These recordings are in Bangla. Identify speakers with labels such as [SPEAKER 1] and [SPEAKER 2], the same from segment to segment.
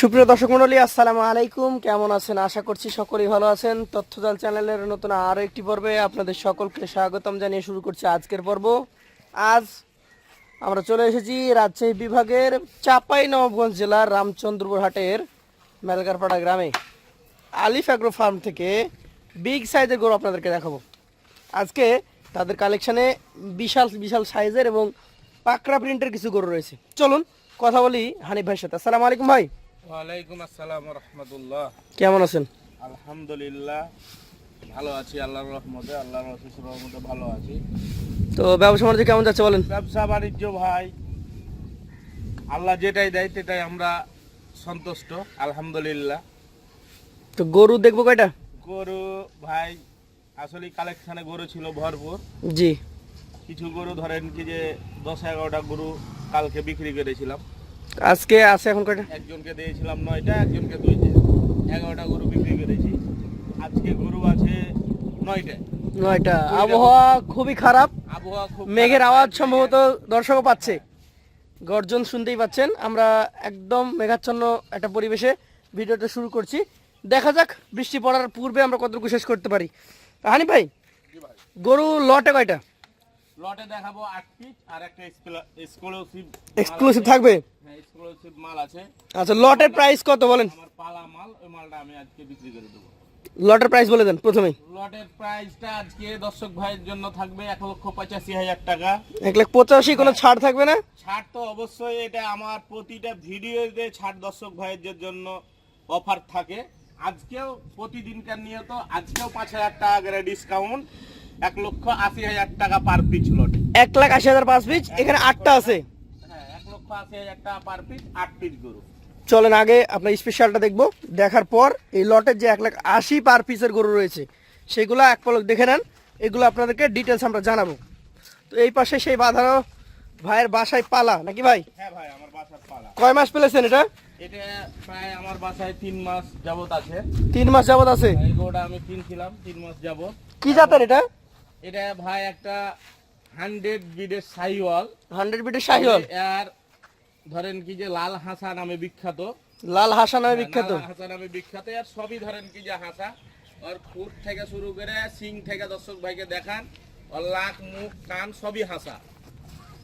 [SPEAKER 1] সুপ্রিয় দর্শক মন্ডলী আসসালামু আলাইকুম। কেমন আছেন? আশা করছি সকলেই ভালো আছেন। তথ্যজাল চ্যানেলের নতুন আরও একটি পর্বে আপনাদের সকলকে স্বাগতম জানিয়ে শুরু করছি আজকের পর্ব। আজ আমরা চলে এসেছি রাজশাহী বিভাগের চাপাই নবাবগঞ্জ জেলার রামচন্দ্রপুর হাটের মেলগারপাড়া গ্রামে। আলিফ অ্যাগ্রো ফার্ম থেকে বিগ সাইজের গরু আপনাদেরকে দেখাবো। আজকে তাদের কালেকশানে বিশাল বিশাল সাইজের এবং পাকড়া প্রিন্টের কিছু গরু রয়েছে। চলুন, কথা বলি হানিফ ভাইয়ের সাথে। আসসালামু আলাইকুম ভাই।
[SPEAKER 2] ওয়ালাইকুম আসসালাম রহমতুল্লাহ
[SPEAKER 1] কেমন আছেন?
[SPEAKER 2] আলহামদুলিল্লাহ ভালো আছি আল্লাহর রহমতে আল্লাহর রসুল রহমতে ভালো আছি।
[SPEAKER 1] তো ব্যবসা বাণিজ্য কেমন যাচ্ছে বলেন?
[SPEAKER 2] ব্যবসা বাণিজ্য ভাই আল্লাহ যেটাই দেয় সেটাই আমরা সন্তুষ্ট আলহামদুলিল্লাহ।
[SPEAKER 1] তো গরু দেখব কয়টা?
[SPEAKER 2] গরু ভাই আসলে কালেকশানে গরু ছিল ভরপুর।
[SPEAKER 1] জি।
[SPEAKER 2] কিছু গরু ধরেন কি যে দশ এগারোটা গরু কালকে বিক্রি করেছিলাম।
[SPEAKER 1] আজকে আছে এখন কয়টা?
[SPEAKER 2] একজনকে দিয়েছিলাম নয়টা একজনকে দুইটা। এগারোটা গরু বিক্রি করেছি। আজকে গরু আছে নয়টা।
[SPEAKER 1] নয়টা। আবহাওয়া খুবই খারাপ।
[SPEAKER 2] আবহাওয়া
[SPEAKER 1] মেঘের আওয়াজ সম্ভবত দর্শকও পাচ্ছে। গর্জন শুনতেই পাচ্ছেন। আমরা একদম মেঘাচ্ছন্ন একটা পরিবেশে ভিডিওটা শুরু করছি। দেখা যাক বৃষ্টি পড়ার পূর্বে আমরা কতটুকু শেষ করতে পারি। হানি ভাই
[SPEAKER 2] ভাই।
[SPEAKER 1] গরু লটে কয়টা?
[SPEAKER 2] লটে দেখাবো আট পিস আর একটা এক্সক্লুসিভ
[SPEAKER 1] এক্সক্লুসিভ থাকবে?
[SPEAKER 2] হ্যাঁ এক্সক্লুসিভ মাল আছে।
[SPEAKER 1] আচ্ছা লটের প্রাইস কত বলেন?
[SPEAKER 2] আমার পালা মাল ওই মালটা আমি আজকে বিক্রি করে দেবো।
[SPEAKER 1] লটের প্রাইস বলে দেন প্রথমেই।
[SPEAKER 2] লটের প্রাইসটা আজকে দর্শক ভাইয়ের জন্য থাকবে এক লক্ষ পঁচাশি হাজার টাকা।
[SPEAKER 1] এক লাখ পঁচাশি কোনো ছাড় থাকবে না?
[SPEAKER 2] ছাড় তো অবশ্যই এটা আমার প্রতিটা ভিডিওতে ছাড় দর্শক ভাইয়ের জন্য অফার থাকে। আজকেও প্রতিদিনকার নিয়ত আজকেও পাঁচ হাজার টাকা করে ডিসকাউন্ট এক লক্ষ আশি হাজার টাকা পার পিস লটে
[SPEAKER 1] এক লাখ আশি হাজার পাঁচ পিস এখানে আটটা আছে।
[SPEAKER 2] হ্যাঁ এক লক্ষ আশি হাজার টাকা পার পিস আট পিস গরু।
[SPEAKER 1] চলেন আগে আপনার স্পেশালটা দেখব। দেখার পর এই লটের যে এক লাখ আশি পার পিসের গরু রয়েছে সেগুলো এক পলক দেখে নেন। এগুলো আপনাদেরকে ডিটেলস আমরা জানাব। তো এই পাশে সেই বাঁধানো ভাইয়ের বাসায় পালা নাকি ভাই?
[SPEAKER 2] হ্যাঁ ভাই আমার বাসার পালা।
[SPEAKER 1] কয় মাস পেলেছেন এটা?
[SPEAKER 2] এটা প্রায় আমার বাসায় তিন মাস যাবত আছে।
[SPEAKER 1] তিন মাস যাবত আছে?
[SPEAKER 2] এই গরুটা আমি কিনছিলাম তিন মাস যাবত
[SPEAKER 1] কি জাতের এটা?
[SPEAKER 2] এটা ভাই একটা হান্ড্রেড বিডের সাইওয়াল।
[SPEAKER 1] হান্ড্রেড বিটের শাহিওয়াল
[SPEAKER 2] আর ধরেন কি যে লাল হাসা নামে বিখ্যাত।
[SPEAKER 1] লাল হাসা নামে বিখ্যাত?
[SPEAKER 2] হাসা নামে বিখ্যাত। আর সবই ধরেন কি যে হাসা। ওর ফুট থেকে শুরু করে সিং থেকে দর্শক ভাইকে দেখান ওর লাখ মুখ কান সবই হাসা।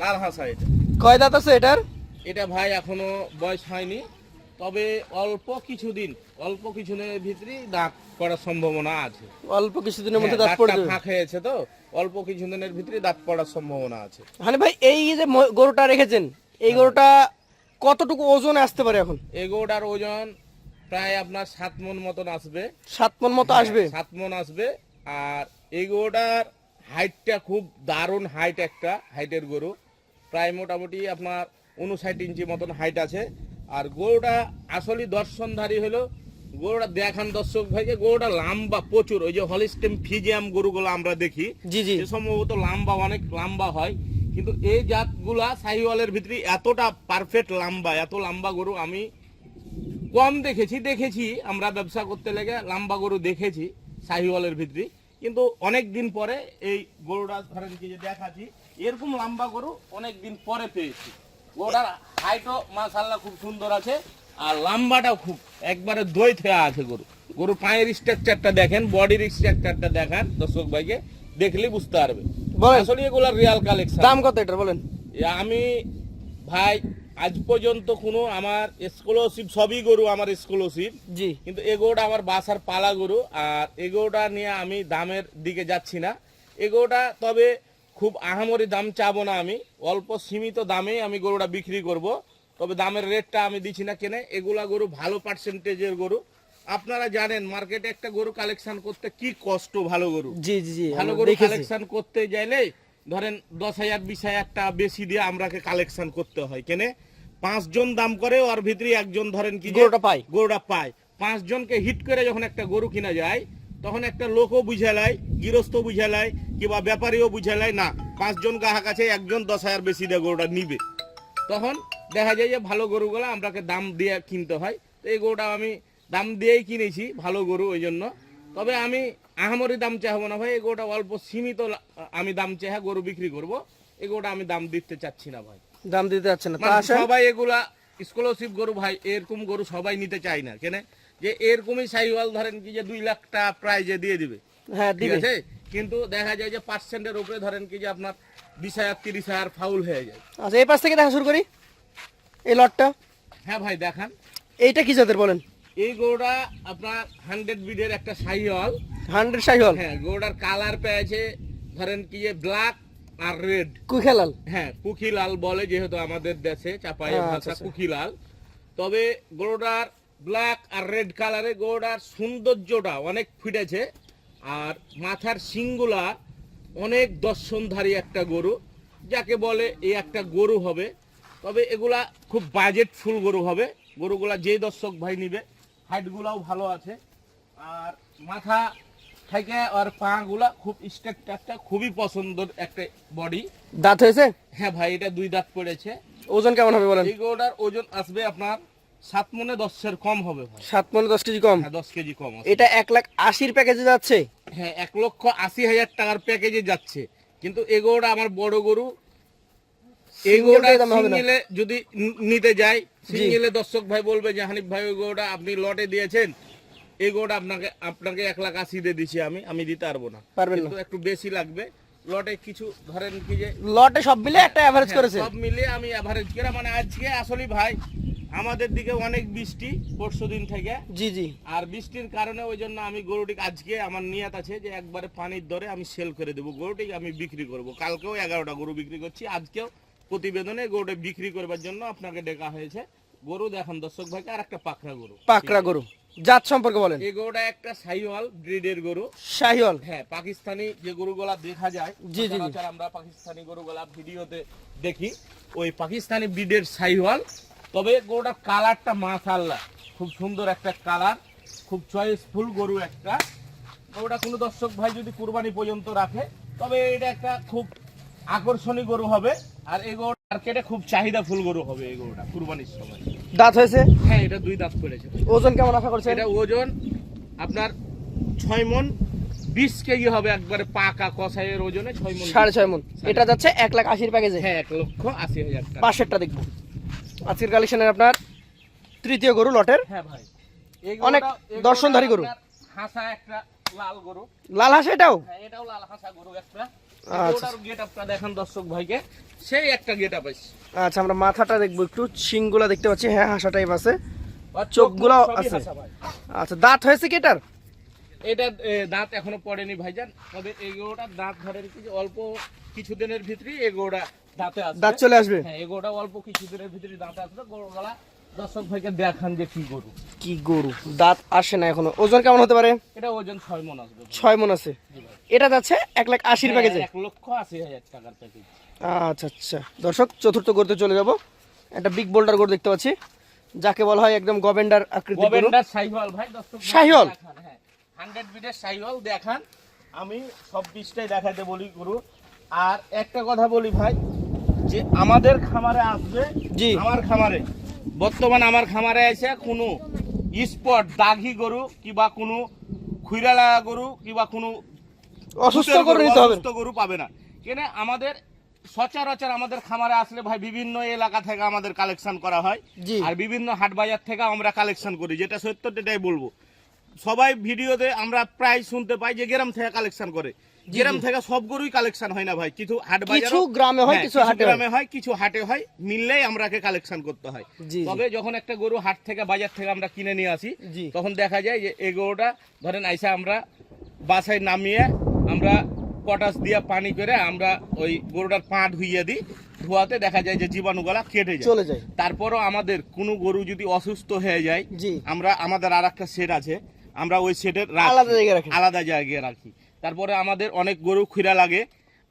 [SPEAKER 2] লাল হাসা এটা।
[SPEAKER 1] কয় দাঁত আছে এটার?
[SPEAKER 2] এটা ভাই এখনও বয়স হয়নি। তবে অল্প কিছুদিন অল্প কিছুদিনের ভিতরেই দাঁত পড়ার সম্ভাবনা আছে।
[SPEAKER 1] অল্প কিছুদিনের মধ্যে
[SPEAKER 2] হ্যাঁ,
[SPEAKER 1] দাঁত পড়ে
[SPEAKER 2] ফাঁক হয়েছে তো অল্প কিছুদিনের ভিতরে দাঁত পড়ার সম্ভাবনা আছে।
[SPEAKER 1] হানি ভাই এই যে গরুটা রেখেছেন এই গরুটা কতটুকু ওজন আসতে পারে এখন?
[SPEAKER 2] এগোটার ওজন প্রায় আপনার সাত মন মতন আসবে।
[SPEAKER 1] সাত মন মতো আসবে?
[SPEAKER 2] সাত মন আসবে। আর এগোটার হাইটটা খুব দারুণ হাইট একটা হাইটের গরু। প্রায় মোটামুটি আপনার উনষাট ইঞ্চি মতন হাইট আছে। আর গরুটা আসলে দর্শনধারী হলো। গরুটা দেখান দর্শক ভাইকে গরুটা লম্বা প্রচুর। ওই যে হলিস্টেম ফিজিয়াম গরুগুলো আমরা দেখি
[SPEAKER 1] জি জি।
[SPEAKER 2] সম্ভবত লম্বা অনেক লম্বা হয়। কিন্তু এই জাতগুলা সাহিওয়ালের ভিতরে এতটা পারফেক্ট লম্বা এত লম্বা গরু আমি কম দেখেছি দেখেছি। আমরা ব্যবসা করতে লেগে লম্বা গরু দেখেছি সাহিওয়ালের ভিতরে। কিন্তু অনেক দিন পরে এই গরুটা ধরেন কি যে দেখাচ্ছি এরকম লম্বা গরু অনেক দিন পরে পেয়েছি। গরুটার হাইটও মাশাল্লাহ খুব সুন্দর আছে আর লম্বাটাও খুব একবারে দই থেয়া আছে গরু। গরুর পায়ের স্ট্রাকচারটা দেখেন বডির স্ট্রাকচারটা দেখান দর্শক ভাইকে দেখলে বুঝতে পারবে। আসলে এগুলা রিয়াল কালেকশন
[SPEAKER 1] দাম কত এটার বলেন?
[SPEAKER 2] আমি ভাই আজ পর্যন্ত কোনো আমার এক্সক্লুসিভ সবই গরু আমার এক্সক্লুসিভ
[SPEAKER 1] জি।
[SPEAKER 2] কিন্তু এগোটা আমার বাসার পালা গরু আর এগোটা নিয়ে আমি দামের দিকে যাচ্ছি না। এগোটা তবে খুব আহামরি দাম চাবো না আমি। অল্প সীমিত দামে আমি গরুটা বিক্রি করব। তবে দামের রেটটা আমি দিচ্ছি না কেনে। এগুলা গরু ভালো পার্সেন্টেজের গরু। আপনারা জানেন মার্কেটে একটা গরু কালেকশন করতে কি কষ্ট? ভালো গরু।
[SPEAKER 1] জি জি
[SPEAKER 2] ভালো গরু কালেকশন করতে যাইলে ধরেন দশ হাজার বিশ হাজার টাকা বেশি দিয়ে আমরাকে কালেকশন করতে হয় কেনে? পাঁচজন দাম করে ওর ভিতরে একজন ধরেন কি
[SPEAKER 1] গরুটা পায়।
[SPEAKER 2] গরুটা পায়। পাঁচজনকে হিট করে যখন একটা গরু কিনা যায় তখন একটা লোকও বুঝালায় গৃহস্থ বুঝালায় কিংবা ব্যাপারীও বুঝালায় না পাঁচজন গ্রাহক আছে একজন দশ হাজার বেশি দিয়ে গরুটা নিবে। তখন দেখা যায় যে ভালো গরুগুলো আমরাকে দাম দিয়ে কিনতে হয়। তো এই গরুটা আমি দাম দিয়েই কিনেছি ভালো গরু ওই জন্য। তবে আমি আহামরি দাম চাইব না ভাই এই গরুটা অল্প সীমিত আমি দাম চেয়ে গরু বিক্রি করব। এই গরুটা আমি দাম দিতে চাচ্ছি না ভাই।
[SPEAKER 1] দাম দিতে যাচ্ছে না।
[SPEAKER 2] মানে সবাই এগুলা স্কলারশিপ গরু ভাই এরকম গরু সবাই নিতে চায় না কেন? যে এরকমই সাইওয়াল ধরেন কি যে দুই লাখ টাকা প্রাইজে দিয়ে দিবে।
[SPEAKER 1] হ্যাঁ
[SPEAKER 2] ঠিক আছে? কিন্তু দেখা যায় যে পার্সেন্টের উপরে ধরেন কি যে আপনার বিশ হাজার তিরিশ হাজার ফাউল হয়ে যায়।
[SPEAKER 1] আচ্ছা এই পাশ থেকে দেখা শুরু করি। এই লটটা।
[SPEAKER 2] হ্যাঁ ভাই দেখান।
[SPEAKER 1] এইটা কি জাতের বলেন?
[SPEAKER 2] এই গরুটা আপনার হান্ড্রেড বিডের একটা সাইওয়াল।
[SPEAKER 1] হান্ড্রেড শাহিওয়াল
[SPEAKER 2] হ্যাঁ গরুটার কালার পেয়েছে ধরেন কি যে ব্ল্যাক আর রেড
[SPEAKER 1] কুখেলাল।
[SPEAKER 2] হ্যাঁ কুকিলাল বলে যেহেতু আমাদের দেশে চাপাই
[SPEAKER 1] আচ্ছা,
[SPEAKER 2] ভাষা
[SPEAKER 1] আচ্ছা।
[SPEAKER 2] কুকিলাল তবে গরুটার ব্ল্যাক আর রেড কালারে গরুটার সৌন্দর্যটা অনেক ফিটেছে। আর মাথার শিংগুলা অনেক দর্শনধারী একটা গরু যাকে বলে এই একটা গরু হবে। তবে এগুলা খুব বাজেট ফুল গরু হবে। গরুগুলা যেই দর্শক ভাই নিবে হাইটগুলাও ভালো আছে। আর মাথা থেকে আর পা গুলা খুব স্ট্রাকচারটা খুবই পছন্দের একটা বডি
[SPEAKER 1] দাঁত হয়েছে?
[SPEAKER 2] হ্যাঁ ভাই এটা দুই দাঁত পড়েছে।
[SPEAKER 1] ওজন কেমন হবে বলেন?
[SPEAKER 2] এই গরুটার ওজন আসবে আপনার সাত মনে দশের কম হবে
[SPEAKER 1] সাত পনেরো দশ কেজি কম?
[SPEAKER 2] হ্যাঁ দশ কেজি কম
[SPEAKER 1] এটা এক লাখ আশির প্যাকেজে যাচ্ছে?
[SPEAKER 2] হ্যাঁ এক লক্ষ আশি হাজার টাকার প্যাকেজে যাচ্ছে। কিন্তু এই গরুটা আমার বড় গরু। সিঙ্গেলে যদি নিতে যাই সিঙ্গেলে দর্শক ভাই বলবে যে হানিফ ভাই আপনি লটে দিয়েছেন। এই গরুটা আপনাকে আপনাকে এক লাখ আশি দিয়ে দিছি আমি আমি দিতে পারব না।
[SPEAKER 1] পারবেন
[SPEAKER 2] কিন্তু একটু বেশি লাগবে। লটে কিছু ধরেন কি যে
[SPEAKER 1] লটে সব মিলে একটা অ্যাভারেজ
[SPEAKER 2] হ্যাঁ,
[SPEAKER 1] করেছে।
[SPEAKER 2] সব মিলিয়ে আমি অ্যাভারেজ করে মানে আজকে আসলে ভাই আমাদের দিকে অনেক বৃষ্টি পরশু দিন থেকে।
[SPEAKER 1] জি জি।
[SPEAKER 2] আর বৃষ্টির কারণে ওই জন্য আমি গরুটি আজকে আমার নিয়াত আছে যে একবারে পানির দরে আমি সেল করে দেবো। গরুটি আমি বিক্রি করব। কালকেও এগারোটা গরু বিক্রি করছি। আজকেও প্রতিবেদনে গরুটা বিক্রি করবার জন্য আপনাকে ডেকা হয়েছে। গরু দেখান দর্শক ভাইকে আর একটা পাকড়া গরু।
[SPEAKER 1] পাকড়া গরু। জাত সম্পর্কে বলেন।
[SPEAKER 2] এই গরুটা একটা সাইওয়াল ব্রিডের গরু।
[SPEAKER 1] শাহিওয়াল।
[SPEAKER 2] হ্যাঁ পাকিস্তানি যে গরুগুলা দেখা যায়
[SPEAKER 1] জি, জি, জি।
[SPEAKER 2] আমরা পাকিস্তানি গরুগুলা ভিডিওতে দেখি। ওই পাকিস্তানি ব্রিডের সাইওয়াল তবে গরুটার কালারটা মাশাআল্লাহ। খুব সুন্দর একটা কালার খুব চয়েসফুল গরু একটা। গরুটা কোনো দর্শক ভাই যদি কুরবানি পর্যন্ত রাখে তবে এটা একটা খুব আকর্ষণীয় গরু হবে। আর এই গরু মার্কেটে খুব চাহিদা ফুল গরু হবে এই গরুটা কুরবানির সময়।
[SPEAKER 1] দাঁত হয়েছে?
[SPEAKER 2] হ্যাঁ এটা দুই দাঁত পড়েছে।
[SPEAKER 1] ওজন কেমন আশা করছে
[SPEAKER 2] এটা ওজন আপনার ছয় মন বিশ কেজি হবে একবারে পাকা কষাইয়ের ওজনে ছয় মন
[SPEAKER 1] সাড়ে ছয় মন। এটা যাচ্ছে এক লাখ আশির প্যাকেজে
[SPEAKER 2] হ্যাঁ এক লক্ষ আশি হাজার
[SPEAKER 1] পাশেরটা দেখব। আজকের কালেকশনের আপনার তৃতীয় গরু লটের।
[SPEAKER 2] হ্যাঁ ভাই।
[SPEAKER 1] অনেক দর্শনধারী গরু।
[SPEAKER 2] আপনার হাসা একটা লাল গরু।
[SPEAKER 1] লাল হাঁস এটাও?
[SPEAKER 2] হ্যাঁ এটাও লাল হাসা গরু একটা।
[SPEAKER 1] আচ্ছা।
[SPEAKER 2] ওটার গেট আপটা দেখান দর্শক ভাইকে। সেই একটা গেট আপ
[SPEAKER 1] আচ্ছা আমরা মাথাটা দেখব একটু শিংগুলা দেখতে পাচ্ছি। হ্যাঁ হাসা টাইপ আছে
[SPEAKER 2] আর
[SPEAKER 1] চোখগুলো আছে। আচ্ছা দাঁত হয়েছে কি এটার?
[SPEAKER 2] এটা দাঁত এখনও পড়েনি ভাইজান। তবে এই গরুটার দাঁত ধরে রেখেছি অল্প কিছুদিনের ভিতরে এই গরুটা দাঁতে আসবে।
[SPEAKER 1] দাঁত চলে আসবে?
[SPEAKER 2] হ্যাঁ এই গরুটা অল্প কিছুদিনের ভিতরে দাঁতে আসবে। গরুগুলা দর্শক ভাইকে দেখান যে কি গরু।
[SPEAKER 1] কি গরু? দাঁত আসে না এখনও। ওজন কেমন হতে পারে?
[SPEAKER 2] এটা ওজন ছয় মন আসবে।
[SPEAKER 1] ছয় মন আছে। এটা যাচ্ছে এক লাখ আশির প্যাকেজে
[SPEAKER 2] এক লক্ষ আশি হাজার টাকার প্যাকেজ
[SPEAKER 1] আচ্ছা আচ্ছা। দর্শক চতুর্থ গরুতে চলে যাব। একটা বিগ বোল্ডার গরু দেখতে পাচ্ছি। যাকে বলা হয় একদম গভেন্ডার আকৃতির গরু।
[SPEAKER 2] গোবেন্দার সাইহল ভাই দর্শক? দেখান, হ্যাঁ। হান্ড্রেড বিটের সাইহল দেখান। আমি সব পিসটাই দেখাতে বলি গুরু। আর একটা কথা বলি ভাই যে আমাদের খামারে আসবে
[SPEAKER 1] জি।
[SPEAKER 2] আমার খামারে। বর্তমান আমার খামারে এসে কোনো স্পট দাগি গরু কিবা কোনো খুইরা লাগা গরু কিবা কোনো
[SPEAKER 1] অসুস্থ গরু নিতে হবে।
[SPEAKER 2] অসুস্থ গরু পাবে না। কেন আমাদের সচরাচর আমাদের খামারে আসলে ভাই বিভিন্ন এলাকা থেকে আমাদের কালেকশন করা হয়। আর বিভিন্ন হাট বাজার থেকে আমরা কালেকশন করি যেটা সত্য সেটাই বলব। সবাই ভিডিওতে আমরা প্রায় শুনতে পাই যে গ্রাম থেকে কালেকশন করে। গ্রাম থেকে সব গরুই কালেকশন হয় না ভাই। কিছু হাট বাজার
[SPEAKER 1] কিছু গ্রামে হয়, কিছু হাটে
[SPEAKER 2] গ্রামে হয় কিছু হাটে হয় মিললেই আমরাকে কালেকশন করতে হয়। তবে যখন একটা গরু হাট থেকে বাজার থেকে আমরা কিনে নিয়ে আসি তখন দেখা যায় যে এই গরুটা ধরেন আইসা আমরা বাসায় নামিয়ে আমরা পটাশ দিয়ে পানি করে আমরা ওই গরুটার পা ধুইয়ে দিই ধোয়াতে দেখা যায় যে জীবাণুগুলা কেটে যায়।
[SPEAKER 1] চলে যায়।
[SPEAKER 2] তারপরও আমাদের কোনো গরু যদি অসুস্থ হয়ে যায় আমরা আমাদের আর একটা সেট আছে আমরা ওই সেটের
[SPEAKER 1] আলাদা জায়গায় রাখি।
[SPEAKER 2] আলাদা জায়গায় রাখি। তারপরে আমাদের অনেক গরু খুঁড়া লাগে।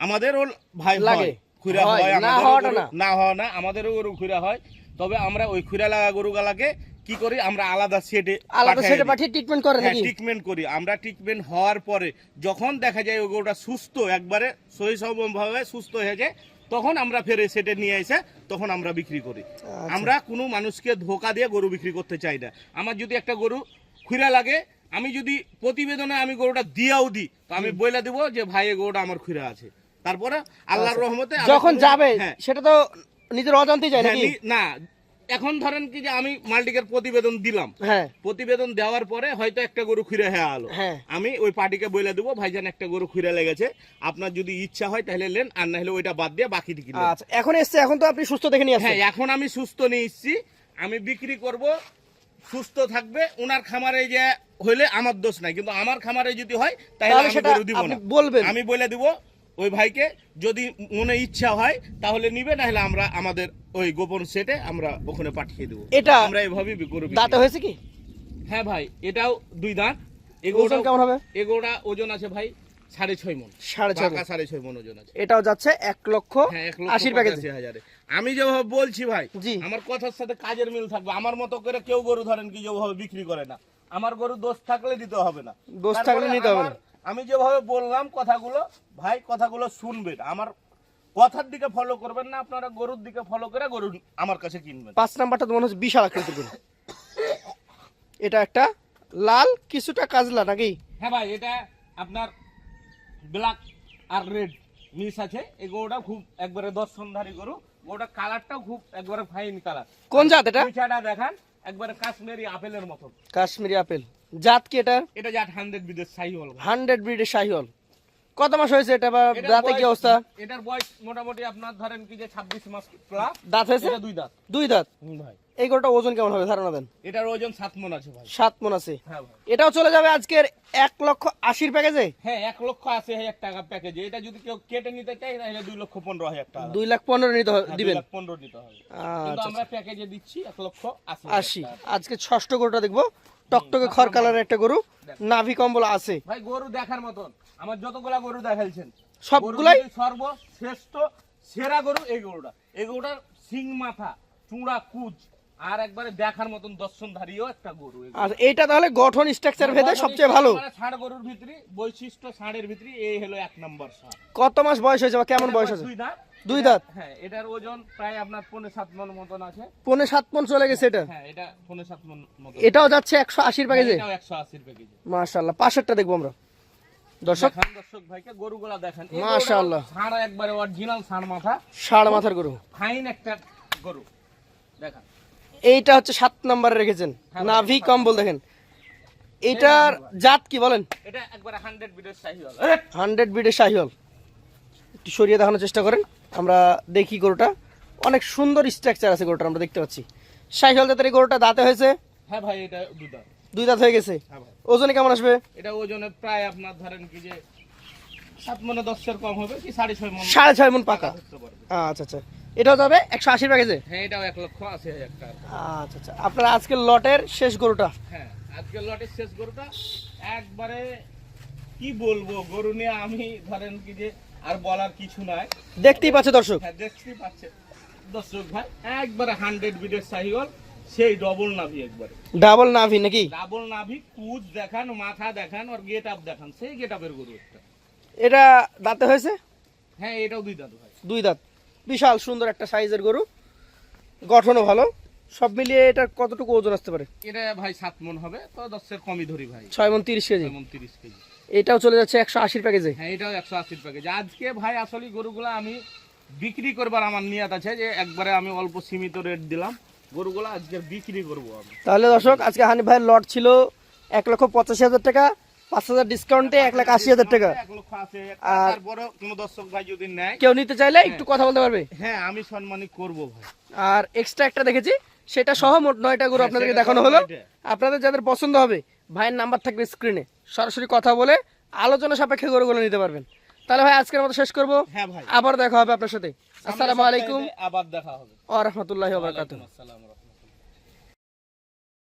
[SPEAKER 2] আমাদের আমাদেরও ভাই
[SPEAKER 1] লাগে।
[SPEAKER 2] খুঁড়া
[SPEAKER 1] হয়,
[SPEAKER 2] হয়
[SPEAKER 1] না হওয়াটা না।
[SPEAKER 2] না হওয়া না আমাদেরও গরু খুঁড়া হয়। তবে আমরা ওই খুঁড়া লাগা গরুগুলাকে কি করি আমরা আলাদা সেটে
[SPEAKER 1] আলাদা সেটে পাঠিয়ে ট্রিটমেন্ট করে
[SPEAKER 2] হ্যাঁ
[SPEAKER 1] নাকি?
[SPEAKER 2] ট্রিটমেন্ট করি। আমরা ট্রিটমেন্ট হওয়ার পরে যখন দেখা যায় ওই গরুটা সুস্থ একবারে সহিসভাবে সুস্থ হয়ে যায় তখন আমরা ফের সেটে নিয়ে এসে তখন আমরা বিক্রি করি।
[SPEAKER 1] আচ্ছা।
[SPEAKER 2] আমরা কোনো মানুষকে ধোকা দিয়ে গরু বিক্রি করতে চাই না। আমার যদি একটা গরু খুঁড়া লাগে আমি যদি প্রতিবেদনে আমি গরুটা দিয়াও দিই তো আমি বলে দেবো যে ভাই এই গরুটা আমার খুঁড়া আছে। তারপরে আল্লাহর রহমতে
[SPEAKER 1] যখন যাবে
[SPEAKER 2] হ্যাঁ।
[SPEAKER 1] সেটা তো নিজের অজান্তেই যায়
[SPEAKER 2] হ্যাঁ,
[SPEAKER 1] নাকি?
[SPEAKER 2] না এখন ধরেন কি যে আমি মাল্টিকের প্রতিবেদন দিলাম।
[SPEAKER 1] হ্যাঁ।
[SPEAKER 2] প্রতিবেদন দেওয়ার পরে হয়তো একটা গরু খুঁড়ে হ্যাঁ আলো। আমি ওই পার্টিকে বলে দেবো ভাইজান একটা গরু খুঁড়ে লেগেছে। আপনার যদি ইচ্ছা হয় তাহলে লেন আর না হলে ওইটা বাদ দিয়ে বাকি দিকে
[SPEAKER 1] আচ্ছা এখন এসছে এখন তো আপনি সুস্থ দেখে নিয়ে
[SPEAKER 2] হ্যাঁ এখন আমি সুস্থ নিয়ে এসছি। আমি বিক্রি করব সুস্থ থাকবে ওনার খামারে যে হইলে আমার দোষ নাই। কিন্তু আমার খামারে যদি হয় তাহলে
[SPEAKER 1] সেটা
[SPEAKER 2] দিব না।
[SPEAKER 1] বলবেন।
[SPEAKER 2] আমি বলে দিব ওই ভাইকে যদি মনে ইচ্ছা হয় তাহলে নিবে না হলে আমরা আমাদের ওই গোপন সেটে আমরা ওখানে পাঠিয়ে দেবো।
[SPEAKER 1] এটা
[SPEAKER 2] আমরা এভাবেই গরু
[SPEAKER 1] দাঁতে হয়েছে কি?
[SPEAKER 2] হ্যাঁ ভাই এটাও দুই দাঁত।
[SPEAKER 1] এগোটা কেমন হবে?
[SPEAKER 2] এগোড়া ওজন আছে ভাই সাড়ে ছয় মন।
[SPEAKER 1] সাড়ে ছয়
[SPEAKER 2] সাড়ে ছয় মন ওজন আছে।
[SPEAKER 1] এটাও যাচ্ছে এক লক্ষ
[SPEAKER 2] হ্যাঁ
[SPEAKER 1] আশির প্যাকেজ।
[SPEAKER 2] হাজারে। আমি যেভাবে বলছি ভাই আমার কথার সাথে কাজের মিল থাকবে। আমার মতো করে কেউ গরু ধরেন কি যেভাবে বিক্রি করে না। আমার গরু দোষ থাকলে দিতে হবে না।
[SPEAKER 1] দোষ থাকলে নিতে হবে।
[SPEAKER 2] আমি যেভাবে বললাম কথাগুলো ভাই কথাগুলো শুনবেন। আমার কথার দিকে ফলো করবেন না আপনারা গরুর দিকে ফলো করে গরু আমার কাছে কিনবেন।
[SPEAKER 1] পাঁচ নাম্বারটা তো মনে হচ্ছে বিশাল আকৃতির গরু। এটা একটা লাল কিছুটা কাজলা নাকি?
[SPEAKER 2] হ্যাঁ ভাই এটা আপনার ব্ল্যাক আর রেড মিক্স আছে। এই গরুটা খুব একবারে দর্শনধারী গরু। গরুটা কালারটাও খুব একবারে ফাইন কালার
[SPEAKER 1] কোন জাত এটা?
[SPEAKER 2] পিছাটা দেখান একবারে কাশ্মীরি আপেলের মতন
[SPEAKER 1] কাশ্মীরি আপেল। জাত কি এটা
[SPEAKER 2] এটা জাট হান্ড্রেড ব্রিডের সাই হল
[SPEAKER 1] হান্ড্রেড ব্রিডের শাহিওল কত মাস হয়েছে এটা বা দাঁতে কি অবস্থা?
[SPEAKER 2] এটার বয়স মোটামুটি আপনার ধরেন কি যে ছাব্বিশ মাস প্লাস
[SPEAKER 1] দাঁত হয়েছে?
[SPEAKER 2] এটা দুই দাঁত।
[SPEAKER 1] দুই দাঁত?
[SPEAKER 2] ভাই।
[SPEAKER 1] এই গরুটা ওজন কেমন হবে? ধারণা দেন।
[SPEAKER 2] এটার ওজন সাত মন আছে ভাই।
[SPEAKER 1] সাত মন আছে।
[SPEAKER 2] হ্যাঁ ভাই।
[SPEAKER 1] এটাও চলে যাবে আজকের এক লক্ষ আশির প্যাকেজে
[SPEAKER 2] হ্যাঁ এক লক্ষ আশি হাজার টাকা প্যাকেজ এটা যদি কেউ কেটে নিতে চাই তাহলে দুই লক্ষ পনেরো হাজার টাকা।
[SPEAKER 1] দুই লাখ পনেরো নিতে হবে-
[SPEAKER 2] হ্যাঁ,
[SPEAKER 1] দিবেন?
[SPEAKER 2] পনেরো নিতে হবে।
[SPEAKER 1] আচ্ছা
[SPEAKER 2] আমরা প্যাকেজে দিচ্ছি এক লক্ষ আশি।
[SPEAKER 1] আজকে ষষ্ঠ গরুটা দেখব। টকটকে খড় কালারের একটা গরু। নাভি কম্বল আছে।
[SPEAKER 2] ভাই গরু দেখার মতন। আমার যতগুলা গরু দেখাইছেন
[SPEAKER 1] সবগুলাই?
[SPEAKER 2] সর্বশ্রেষ্ঠ সেরা গরু এই গরুটা। এই গরুটার সিং মাথা চূড়া কুচ আর একবারে দেখার মতন দর্শনধারীও একটা গরু
[SPEAKER 1] আর এইটা তাহলে গঠন স্ট্রাকচার ভেদে সবচেয়ে ভালো।
[SPEAKER 2] মানে ষাঁড় গরুর ভিতরে বৈশিষ্ট্য ষাঁড়ের ভিতরে এই হলো এক নম্বর ষাঁড়।
[SPEAKER 1] কত মাস বয়স হয়েছে বা কেমন বয়স আছে
[SPEAKER 2] দুই দাঁত।
[SPEAKER 1] দুই দাঁত?
[SPEAKER 2] হ্যাঁ এটার ওজন প্রায় আপনার পনেরো সাত মন মতন আছে।
[SPEAKER 1] পৌনে সাত মন চলে গেছে এটা?
[SPEAKER 2] হ্যাঁ এটা সাত মন মতন
[SPEAKER 1] এটাও যাচ্ছে একশো আশির প্যাকেজে
[SPEAKER 2] এটাও একশো আশির প্যাকেজে
[SPEAKER 1] মাশাল্লাহ পাশেরটা দেখব আমরা। দর্শক?
[SPEAKER 2] দর্শক ভাইকে গরুগুলা দেখেন। গরুটাও ষাঁড় একবারে অরিজিনাল ষাঁড় মাথা।
[SPEAKER 1] ষাড় মাথার গরু।
[SPEAKER 2] ফাইন একটা গরু। দেখান।
[SPEAKER 1] এইটা হচ্ছে সাত নাম্বারে রেখেছেন।
[SPEAKER 2] হ্যাঁ,
[SPEAKER 1] নাভি কম্বল দেখেন। এটার জাত কি বলেন?
[SPEAKER 2] এটা একবারে হান্ড্রেড বিডের
[SPEAKER 1] হান্ড্রেড বিডের একটু সরিয়ে দেখানোর চেষ্টা করেন। আমরা দেখি গরুটা। অনেক সুন্দর স্ট্রাকচার আছে গরুটা আমরা দেখতে পাচ্ছি। শাহিওল জাতের গরুটা দাঁতে হয়েছে?
[SPEAKER 2] হ্যাঁ ভাই এটা দুটা
[SPEAKER 1] দুই দাঁত হয়ে গেছে?
[SPEAKER 2] হ্যাঁ
[SPEAKER 1] ওজনে কেমন আসবে?
[SPEAKER 2] এটা ওজনে প্রায় আপনার ধরেন কি যে সাত মনে দশের কম হবে কি সাড়ে ছয় মন
[SPEAKER 1] সাড়ে ছয় মন পাকা। আচ্ছা আচ্ছা। এটাও যাবে একশো আশির প্যাকেজে
[SPEAKER 2] হ্যাঁ এটাও এক লক্ষ আশি হাজার টাকা।
[SPEAKER 1] আচ্ছা আচ্ছা। আপনার আজকের লটের শেষ গরুটা?
[SPEAKER 2] হ্যাঁ আজকের লটের শেষ গরুটা একবারে কি বলব গরু নিয়ে আমি ধরেন কি যে আর বলার কিছু নাই।
[SPEAKER 1] দেখতেই পাচ্ছে দর্শক।
[SPEAKER 2] হ্যাঁ দেখতেই পাচ্ছে। দর্শক ভাই একবারে হান্ড্রেড বিডের সাহিওয়াল সেই ডবল নাভি একবারে।
[SPEAKER 1] ডাবল নাভি নাকি?
[SPEAKER 2] ডাবল নাভি কুচ দেখান মাথা দেখান আর গেট আপ দেখান। সেই গেট আপের গরু একটা।
[SPEAKER 1] এটা দাঁতে হয়েছে?
[SPEAKER 2] হ্যাঁ এটাও দুই দাদু ভাই।
[SPEAKER 1] দুই দাঁত। বিশাল সুন্দর একটা সাইজের গরু। গঠনও ভালো। সব মিলিয়ে এটা কতটুকু ওজন আসতে পারে?
[SPEAKER 2] এটা ভাই সাত মন হবে তো দশের কমই ধরি ভাই।
[SPEAKER 1] ছয় মন তিরিশ কেজি।
[SPEAKER 2] যেমন তিরিশ কেজি।
[SPEAKER 1] এটাও চলে যাচ্ছে একশো আশির প্যাকেজে।
[SPEAKER 2] হ্যাঁ এটাও একশো আশির প্যাকেজ। আজকে ভাই আসলে গরুগুলো আমি বিক্রি করবার আমার নিয়াত আছে যে একবারে আমি অল্প সীমিত রেট দিলাম। গরুগুলো আজকে বিক্রি করব আমি।
[SPEAKER 1] তাহলে দর্শক আজকে হানি ভাইয়ের লট ছিল এক লক্ষ পঁচাশি হাজার টাকা। পাঁচ হাজার ডিসকাউন্টে এক লাখ আশি হাজার টাকা।
[SPEAKER 2] এক লক্ষ আশি হাজার।
[SPEAKER 1] আর-
[SPEAKER 2] তারপরে কোনো দর্শক ভাই যদি নেয়
[SPEAKER 1] কেউ নিতে চাইলে একটু কথা বলতে পারবে?
[SPEAKER 2] হ্যাঁ আমি করব ভাই।
[SPEAKER 1] আর এক্সট্রা একটা দেখেছি সেটা সহ মোট নয়টা গরু
[SPEAKER 2] হ্যাঁ,
[SPEAKER 1] আপনাদেরকে দেখানো হলো। আপনাদের যাদের পছন্দ হবে ভাইয়ের নাম্বার থাকবে স্ক্রিনে সরাসরি কথা বলে আলোচনা সাপেক্ষে গরুগুলো নিতে পারবেন। তাহলে ভাই আজকের মতো শেষ করব।
[SPEAKER 2] হ্যাঁ
[SPEAKER 1] আবার দেখা হবে আপনার সাথে। আসসালামু আলাইকুম।
[SPEAKER 2] আবার দেখা হবে।
[SPEAKER 1] আ রহমতুল্লাহ।